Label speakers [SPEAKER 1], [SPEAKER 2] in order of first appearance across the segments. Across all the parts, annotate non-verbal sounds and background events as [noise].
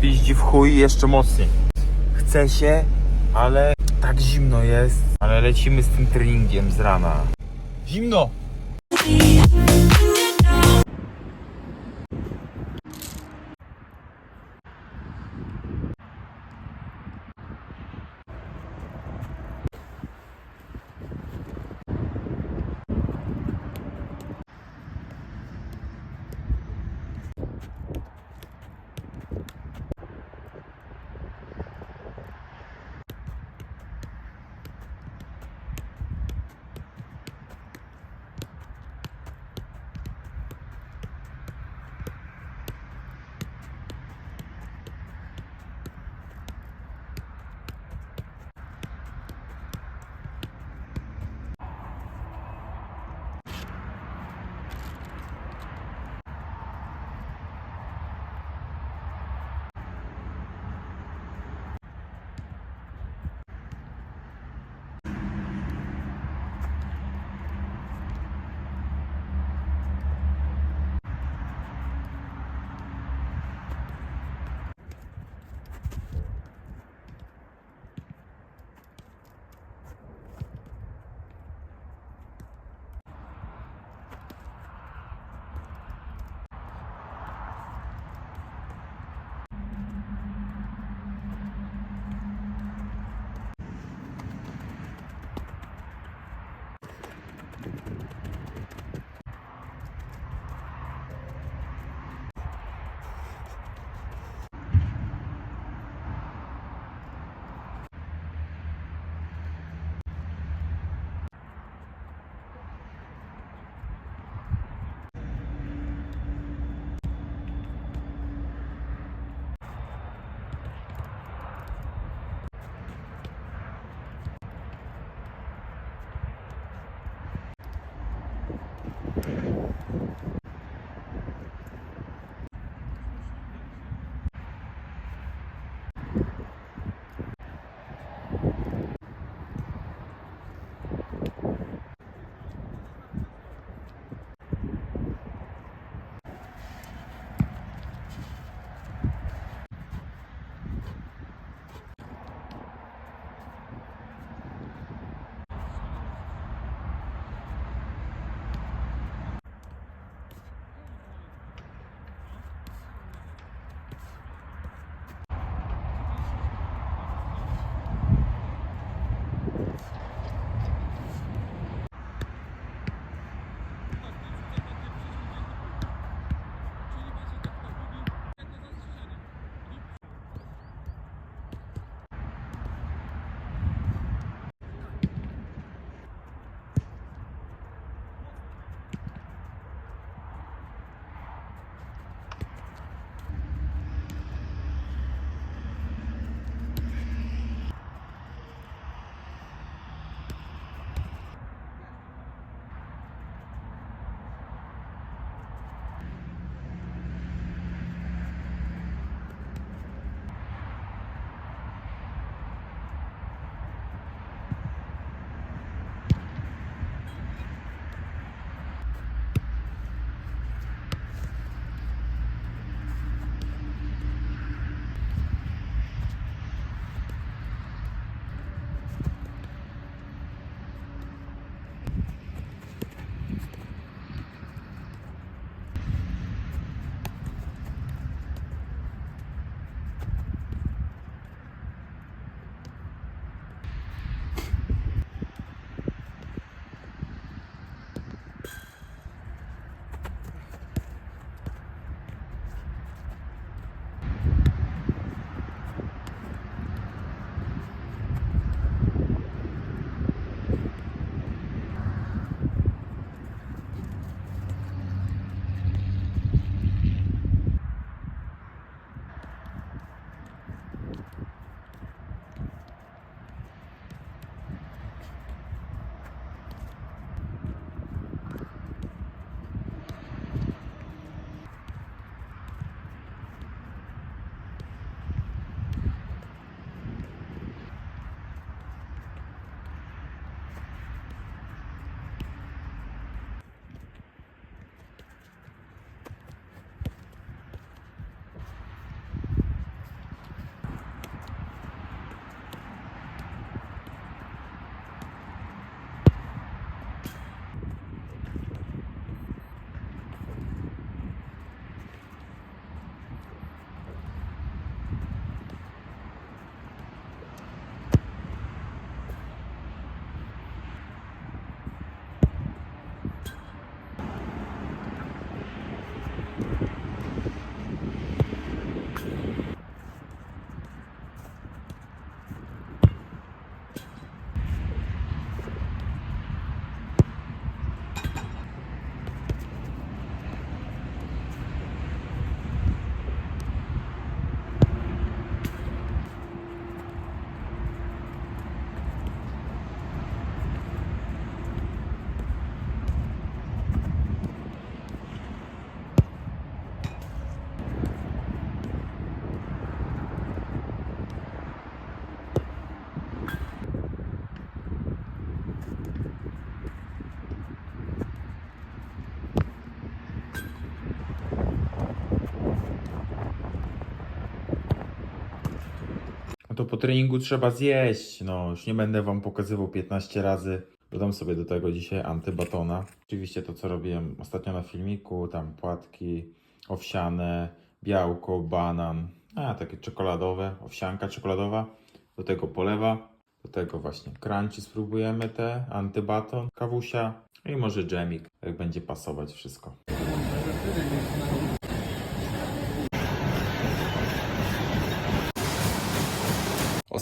[SPEAKER 1] piździ w chuj jeszcze mocniej. Chce się, ale tak zimno jest. Ale lecimy z tym treningiem z rana. Zimno! To po treningu trzeba zjeść. No, już nie będę wam pokazywał 15 razy. Dodam sobie do tego dzisiaj antybatona. Oczywiście to, co robiłem ostatnio na filmiku, tam płatki owsiane, białko, banan, a takie czekoladowe, owsianka czekoladowa. Do tego polewa, do tego właśnie crunchy spróbujemy te, antybaton, kawusia i może dżemik, jak będzie pasować wszystko.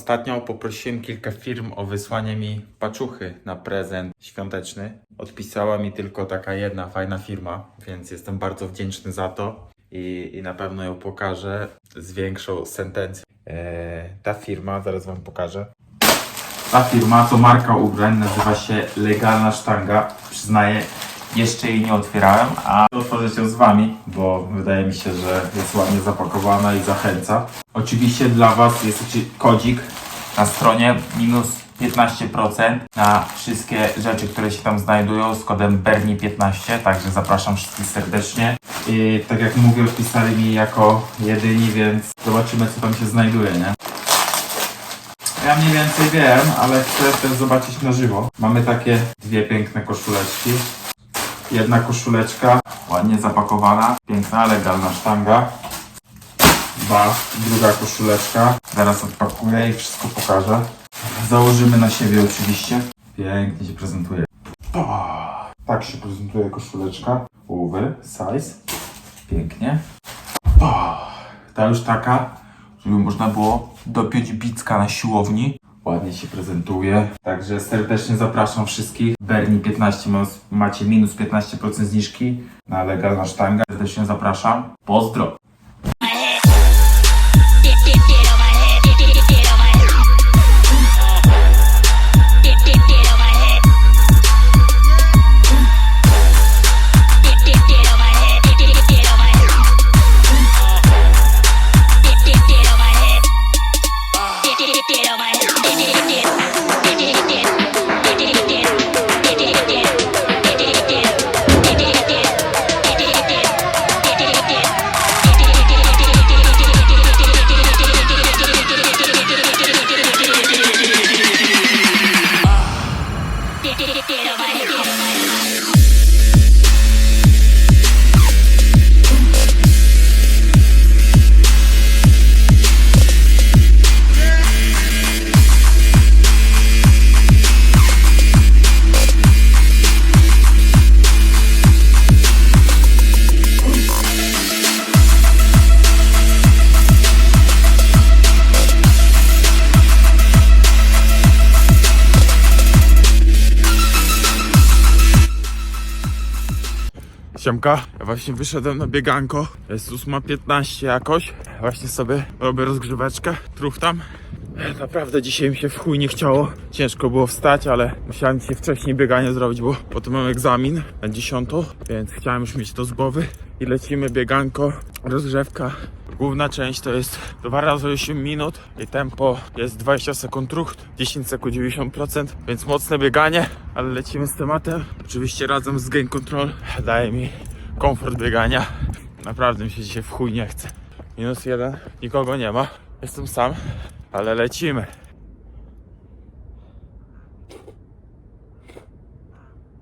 [SPEAKER 1] Ostatnio poprosiłem kilka firm o wysłanie mi paczuchy na prezent świąteczny. Odpisała mi tylko taka jedna fajna firma, więc jestem bardzo wdzięczny za to i, i na pewno ją pokażę z większą sentencją. Eee, ta firma, zaraz Wam pokażę. Ta firma to marka ubrań, nazywa się Legalna Sztanga. Przyznaję, jeszcze jej nie otwierałem, a otworzę się z Wami, bo wydaje mi się, że jest ładnie zapakowana i zachęca. Oczywiście dla Was jest kodzik na stronie minus 15% na wszystkie rzeczy, które się tam znajdują z kodem BERNI15, także zapraszam wszystkich serdecznie. I tak jak mówię, odpisali mi jako jedyni, więc zobaczymy co tam się znajduje, nie? Ja mniej więcej wiem, ale chcę też zobaczyć na żywo. Mamy takie dwie piękne koszuleczki. Jedna koszuleczka, ładnie zapakowana, piękna, legalna sztanga. Dwa, druga koszuleczka. Zaraz odpakuję i wszystko pokażę. Założymy na siebie oczywiście. Pięknie się prezentuje. Tak się prezentuje koszuleczka. Uwy, size. Pięknie. Ta już taka, żeby można było dopiąć bicka na siłowni. Ładnie się prezentuje. Także serdecznie zapraszam wszystkich. Berni 15 ma- macie minus 15% zniżki na legalna sztanga. Serdecznie zapraszam. Pozdro! Siemka, ja właśnie wyszedłem na bieganko. Jest 8.15 jakoś. Właśnie sobie robię rozgrzeweczkę. Truch tam. Naprawdę dzisiaj mi się w chuj nie chciało. Ciężko było wstać, ale musiałem dzisiaj wcześniej bieganie zrobić, bo potem mam egzamin na 10, więc chciałem już mieć to z głowy. I lecimy bieganko, rozgrzewka. Główna część to jest 2 razy 8 minut i tempo jest 20 sekund ruch, 10 sekund 90%, więc mocne bieganie, ale lecimy z tematem. Oczywiście razem z Gain Control daje mi komfort biegania. Naprawdę mi się dzisiaj w chuj nie chce. Minus jeden, nikogo nie ma, jestem sam, ale lecimy.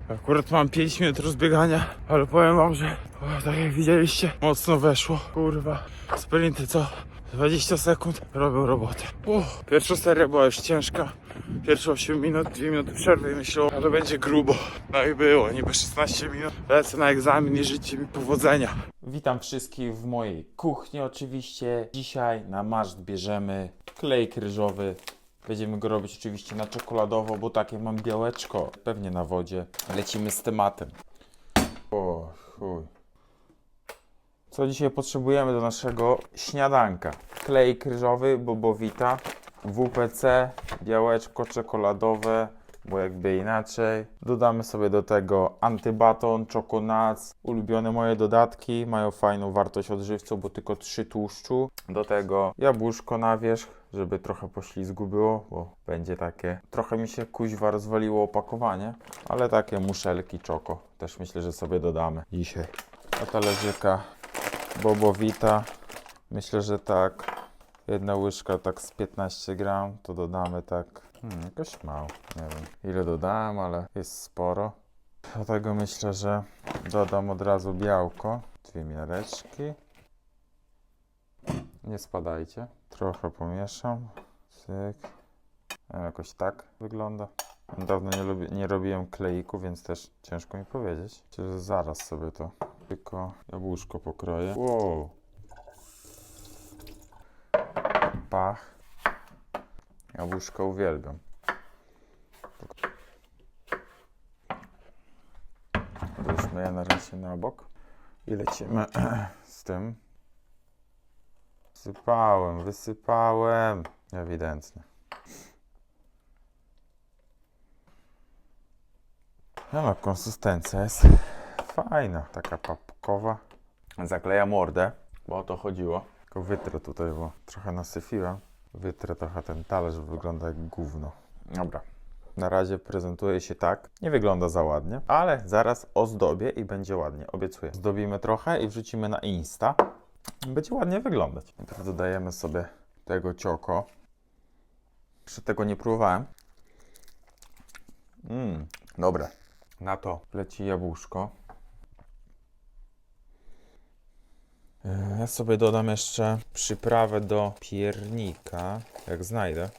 [SPEAKER 1] Akurat mam 5 minut rozbiegania, ale powiem wam, że o, tak jak widzieliście, mocno weszło. Kurwa, sprinty co? 20 sekund robią robotę. Uff, pierwsza seria była już ciężka. Pierwsze 8 minut, 2 minuty przerwy i myślałem, ale będzie grubo. No i było, niby 16 minut. Lecę na egzamin i życzcie mi powodzenia. Witam wszystkich w mojej kuchni oczywiście. Dzisiaj na maszt bierzemy klej ryżowy. Będziemy go robić oczywiście na czekoladowo, bo takie mam białeczko, pewnie na wodzie. Lecimy z tematem. O chuj. Co dzisiaj potrzebujemy do naszego śniadanka? Klej ryżowy, bobowita, WPC, białeczko czekoladowe, bo jakby inaczej. Dodamy sobie do tego antybaton, choconuts, ulubione moje dodatki, mają fajną wartość odżywczą, bo tylko 3 tłuszczu. Do tego jabłuszko na wierzch, żeby trochę poślizgu było, bo będzie takie... Trochę mi się kuźwa rozwaliło opakowanie, ale takie muszelki czoko też myślę, że sobie dodamy dzisiaj. A talerzyka bobowita, myślę, że tak Jedna łyżka tak z 15 gram, to dodamy tak, hmm, jakoś mało, nie wiem ile dodałem, ale jest sporo. Dlatego myślę, że dodam od razu białko, dwie miareczki. Nie spadajcie. Trochę pomieszam. Cyk. A Jakoś tak wygląda. Dawno nie, nie robiłem kleiku, więc też ciężko mi powiedzieć. Myślę, że zaraz sobie to tylko jabłuszko pokroję. Wow. Pach. Jabłuszko uwielbiam. Odłóżmy je na razie na bok i lecimy [clears throat] z tym. Wysypałem, wysypałem. Ewidentnie. No, no konsystencja jest fajna, taka papkowa. Zakleja mordę, bo o to chodziło. Tylko wytrę tutaj, bo trochę nasyfiłem. Wytrę trochę ten talerz, wygląda jak gówno. Dobra. Na razie prezentuje się tak. Nie wygląda za ładnie, ale zaraz ozdobię i będzie ładnie, obiecuję. Zdobimy trochę i wrzucimy na Insta. Będzie ładnie wyglądać. Teraz dodajemy sobie tego cioko. Jeszcze tego nie próbowałem. Mmm, dobre. Na to leci jabłuszko. Ja sobie dodam jeszcze przyprawę do piernika, jak znajdę.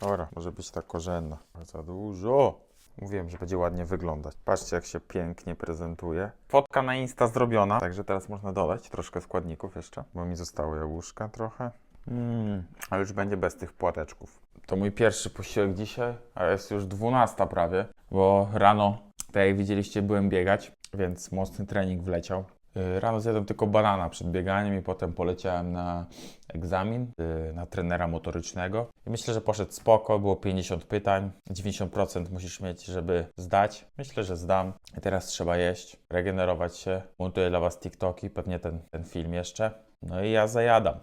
[SPEAKER 1] Dobra, może być ta korzenna. Za dużo. Mówiłem, że będzie ładnie wyglądać. Patrzcie, jak się pięknie prezentuje. Fotka na Insta zrobiona, także teraz można dodać troszkę składników jeszcze, bo mi zostało jabłuszka trochę. Mm, ale już będzie bez tych płateczków. To mój pierwszy posiłek dzisiaj, a jest już 12 prawie, bo rano, tak jak widzieliście, byłem biegać, więc mocny trening wleciał. Yy, Rano zjadłem tylko banana przed bieganiem i potem poleciałem na egzamin yy, na trenera motorycznego. I myślę, że poszedł spoko, było 50 pytań, 90% musisz mieć, żeby zdać. Myślę, że zdam. I teraz trzeba jeść, regenerować się. Montuję dla Was TikToki, pewnie ten, ten film jeszcze. No i ja zajadam.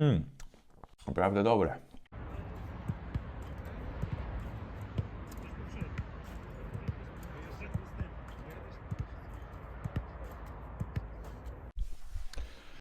[SPEAKER 1] Mmm, naprawdę dobre.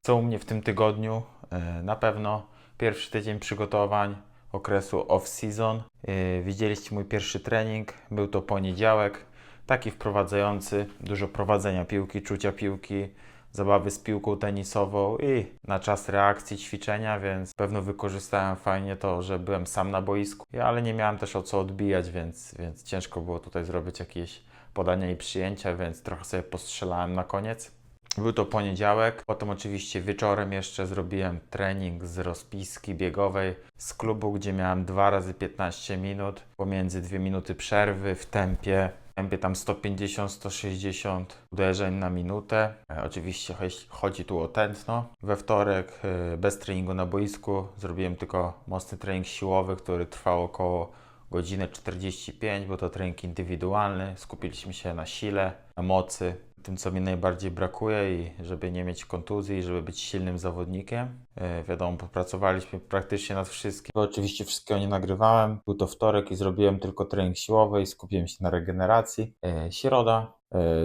[SPEAKER 1] Co u mnie w tym tygodniu? E, Na pewno pierwszy tydzień przygotowań okresu off-season. E, Widzieliście mój pierwszy trening, był to poniedziałek, taki wprowadzający, dużo prowadzenia piłki, czucia piłki, zabawy z piłką tenisową i na czas reakcji ćwiczenia, więc pewno wykorzystałem fajnie to, że byłem sam na boisku, ale nie miałem też o co odbijać, więc, więc ciężko było tutaj zrobić jakieś podania i przyjęcia, więc trochę sobie postrzelałem na koniec. Był to poniedziałek, potem oczywiście wieczorem jeszcze zrobiłem trening z rozpiski biegowej z klubu, gdzie miałem 2 razy 15 minut, pomiędzy 2 minuty przerwy w tempie, tempie tam 150-160 uderzeń na minutę. E, Oczywiście chodzi- tu o tętno. We wtorek e, bez treningu na boisku zrobiłem tylko mocny trening siłowy, który trwał około godzinę 45, bo to trening indywidualny. Skupiliśmy się na sile, na mocy, tym, co mi najbardziej brakuje i żeby nie mieć kontuzji, żeby być silnym zawodnikiem. E, wiadomo, popracowaliśmy praktycznie nad wszystkim. Oczywiście wszystkiego nie nagrywałem. Był to wtorek i zrobiłem tylko trening siłowy i skupiłem się na regeneracji. E, środa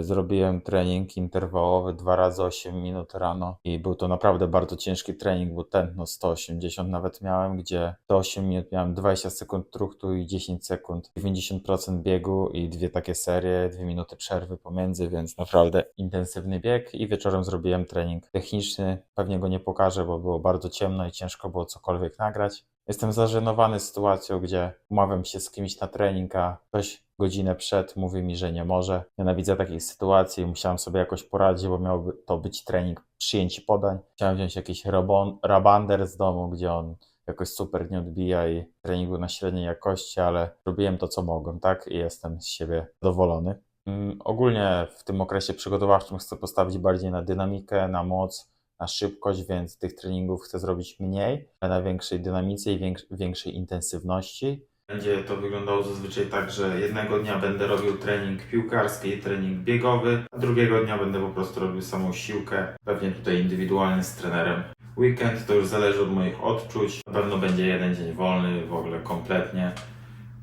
[SPEAKER 1] zrobiłem trening interwałowy 2 razy 8 minut rano i był to naprawdę bardzo ciężki trening, bo tętno 180 nawet miałem, gdzie 108 minut miałem 20 sekund truchtu i 10 sekund 90% biegu i dwie takie serie, 2 minuty przerwy pomiędzy, więc naprawdę intensywny bieg i wieczorem zrobiłem trening techniczny. Pewnie go nie pokażę, bo było bardzo ciemno i ciężko było cokolwiek nagrać. Jestem zażenowany sytuacją, gdzie umawiam się z kimś na trening, a ktoś godzinę przed mówi mi, że nie może. Nienawidzę takiej sytuacji, musiałem sobie jakoś poradzić, bo miałby to być trening przyjęć podań. Chciałem wziąć jakiś rabander z domu, gdzie on jakoś super nie odbija i trening był na średniej jakości, ale robiłem to, co mogłem, tak? I jestem z siebie zadowolony. Mm, Ogólnie w tym okresie przygotowawczym chcę postawić bardziej na dynamikę, na moc, na szybkość, więc tych treningów chcę zrobić mniej, na większej dynamice i więks- większej intensywności. Będzie to wyglądało zazwyczaj tak, że jednego dnia będę robił trening piłkarski i trening biegowy, a drugiego dnia będę po prostu robił samą siłkę, pewnie tutaj indywidualnie z trenerem. Weekend to już zależy od moich odczuć. Na pewno będzie jeden dzień wolny, w ogóle kompletnie.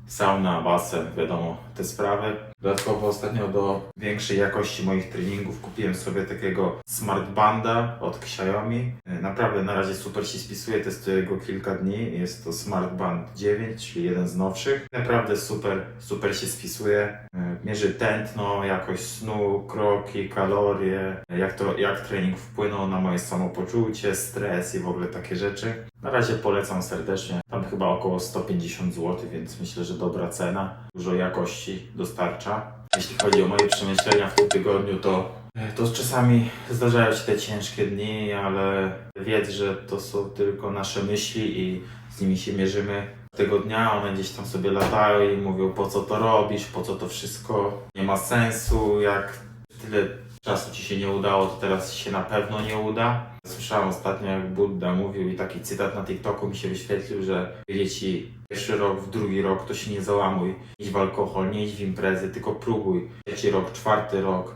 [SPEAKER 1] Sauna, basen, wiadomo, te sprawy. Dodatkowo ostatnio do większej jakości moich treningów kupiłem sobie takiego Smart Banda od Xiaomi. E, Naprawdę na razie super się spisuje, testuję go kilka dni. Jest to Smart Band 9, czyli jeden z nowszych. Naprawdę super, super się spisuje. E, Mierzy tętno, jakość snu, kroki, kalorie, jak, to, jak trening wpłynął na moje samopoczucie, stres i w ogóle takie rzeczy. Na razie polecam serdecznie. Tam chyba około 150 zł, więc myślę, że dobra cena. Dużo jakości dostarcza. Jeśli chodzi o moje przemyślenia w tym tygodniu, to, to czasami zdarzają się te ciężkie dni, ale wiedz, że to są tylko nasze myśli i z nimi się mierzymy. Tego dnia one gdzieś tam sobie latają i mówią, po co to robisz, po co to wszystko nie ma sensu, jak tyle czasu ci się nie udało, to teraz się na pewno nie uda. Słyszałem ostatnio, jak Buddha mówił i taki cytat na TikToku mi się wyświetlił, że jedzie ci pierwszy rok, w drugi rok, to się nie załamuj. Idź w alkohol, nie idź w imprezy, tylko próbuj. Trzeci rok, czwarty rok,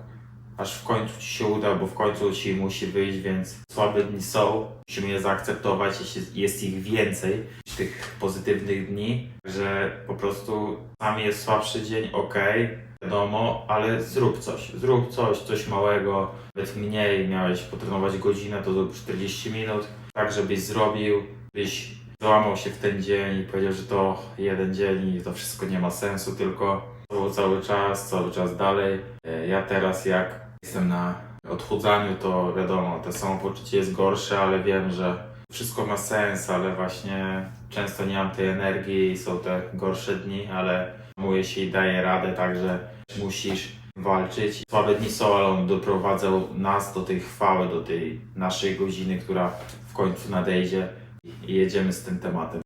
[SPEAKER 1] aż w końcu ci się uda, bo w końcu ci musi wyjść, więc słabe dni są, musimy je zaakceptować, jeśli jest ich więcej tych pozytywnych dni, że po prostu czasami jest słabszy dzień, okej, wiadomo, ale zrób coś, zrób coś, coś małego, nawet mniej, miałeś potrenować godzinę, to zrób 40 minut, tak żebyś zrobił, byś załamał się w ten dzień i powiedział, że to jeden dzień i to wszystko nie ma sensu, tylko cały czas, cały czas dalej. E, Ja teraz jak jestem na odchudzaniu, to wiadomo, to samopoczucie jest gorsze, ale wiem, że wszystko ma sens, ale właśnie często nie mam tej energii i są te gorsze dni, ale hamuję się i daję radę, także musisz walczyć. Słabe dni on doprowadzał nas do tej chwały, do tej naszej godziny, która w końcu nadejdzie i jedziemy z tym tematem.